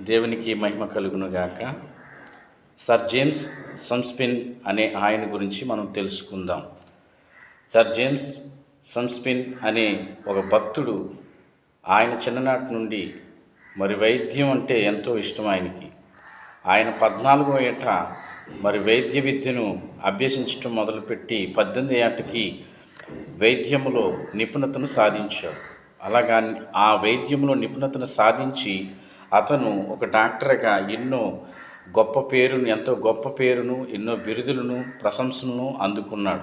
దేవునికి మహిమ కలుగునుగాక. Sir James సంస్పిన్ అనే ఆయన గురించి మనం తెలుసుకుందాం. సర్ జేమ్స్ సంస్పిన్ అనే ఒక భక్తుడు. ఆయన చిన్ననాటి నుండి మరి వైద్యం అంటే ఎంతో ఇష్టం ఆయనకి. ఆయన పద్నాలుగో ఏట మరి వైద్య విద్యను అభ్యసించడం మొదలుపెట్టి పద్దెనిమిది ఏటకి వైద్యములో నిపుణతను సాధించాడు. అలాగా ఆ వైద్యంలో నిపుణతను సాధించి అతను ఒక డాక్టర్గా ఎన్నో గొప్ప పేరును ఎంతో గొప్ప పేరును ఎన్నో బిరుదులను ప్రశంసలను అందుకున్నాడు.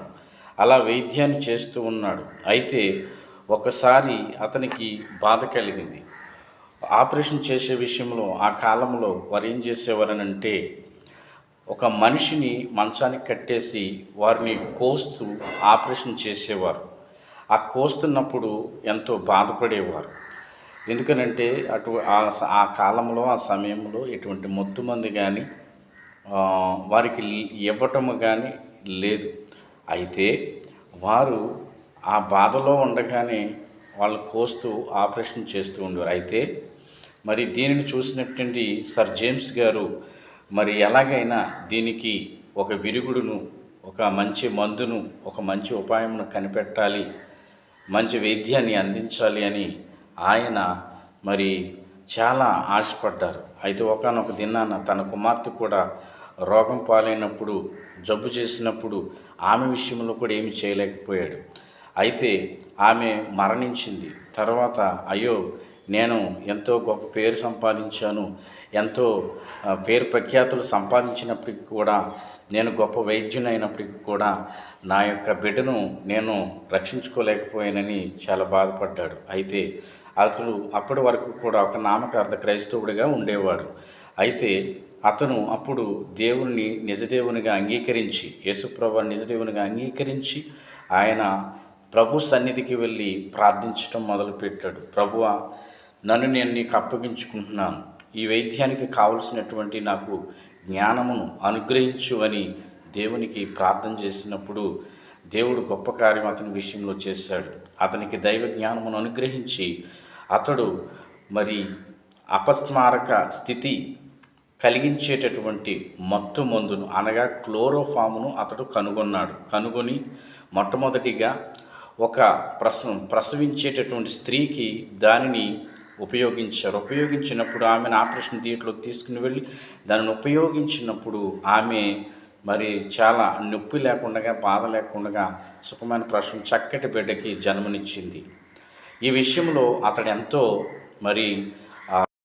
అలా వైద్యాన్ని చేస్తూ ఉన్నాడు. అయితే ఒకసారి అతనికి బాధ కలిగింది. ఆపరేషన్ చేసే విషయంలో ఆ కాలంలో వారు ఏం చేసేవారనంటే ఒక మనిషిని మంచానికి కట్టేసి వారిని కోస్తూ ఆపరేషన్ చేసేవారు. ఆ కోస్తున్నప్పుడు ఎంతో బాధపడేవారు. ఎందుకనంటే అటు ఆ స- ఆ కాలంలో ఆ సమయంలో ఎటువంటి మొత్తు మంది కానీ వారికి ఇవ్వటము కానీ లేదు. అయితే వారు ఆ బాధలో ఉండగానే వాళ్ళు కోస్తూ ఆపరేషన్ చేస్తూ ఉండేవారు. అయితే మరి దీనిని చూసినటువంటి సర్ జేమ్స్ గారు మరి ఎలాగైనా దీనికి ఒక విరుగుడును ఒక మంచి మందును ఒక మంచి ఉపాయమును కనిపెట్టాలి మంచి వైద్యాన్ని అందించాలి అని ఆయన మరి చాలా ఆశపడ్డారు. అయితే ఒకనొక దినాన తన కుమార్తె కూడా రోగం పాలైనప్పుడు జబ్బు చేసినప్పుడు ఆమె విషయంలో కూడా ఏమి చేయలేకపోయాడు. అయితే ఆమె మరణించింది. తర్వాత అయ్యో నేను ఎంతో గొప్ప పేరు సంపాదించాను ఎంతో పేరు ప్రఖ్యాతులు సంపాదించినప్పటికీ కూడా నేను గొప్ప వైద్యునైనప్పటికీ కూడా నా యొక్క బిడ్డను నేను రక్షించుకోలేకపోయానని చాలా బాధపడ్డాడు. అయితే అతడు అప్పటి వరకు కూడా ఒక నామకార్థ క్రైస్తవుడిగా ఉండేవాడు. అయితే అతను అప్పుడు దేవుణ్ణి నిజదేవునిగా అంగీకరించి యేసుప్రభు నిజదేవునిగా అంగీకరించి ఆయన ప్రభు సన్నిధికి వెళ్ళి ప్రార్థించడం మొదలుపెట్టాడు. ప్రభువా నన్ను నేను నీకు అప్పగించుకుంటున్నాను. ఈ వైద్యానికి కావలసినటువంటి నాకు జ్ఞానమును అనుగ్రహించు అని దేవునికి ప్రార్థన చేసినప్పుడు దేవుడు గొప్ప కార్యం అతని విషయంలో చేశాడు. అతనికి దైవ జ్ఞానమును అనుగ్రహించి అతడు మరి అపస్మారక స్థితి కలిగించేటటువంటి మత్తు మందును అనగా క్లోరోఫామును అతడు కనుగొన్నాడు. కనుగొని మొట్టమొదటిగా ఒక ప్రస ప్రసవించేటటువంటి స్త్రీకి దానిని ఉపయోగించారు. ఉపయోగించినప్పుడు ఆమెను ఆపరేషన్ థియేటర్లో తీసుకుని వెళ్ళి దానిని ఉపయోగించినప్పుడు ఆమె మరి చాలా నొప్పి లేకుండా బాధ లేకుండా సుఖమైన ప్రశ్న చక్కటి బిడ్డకి జన్మనిచ్చింది. ఈ విషయంలో అతడు ఎంతో మరి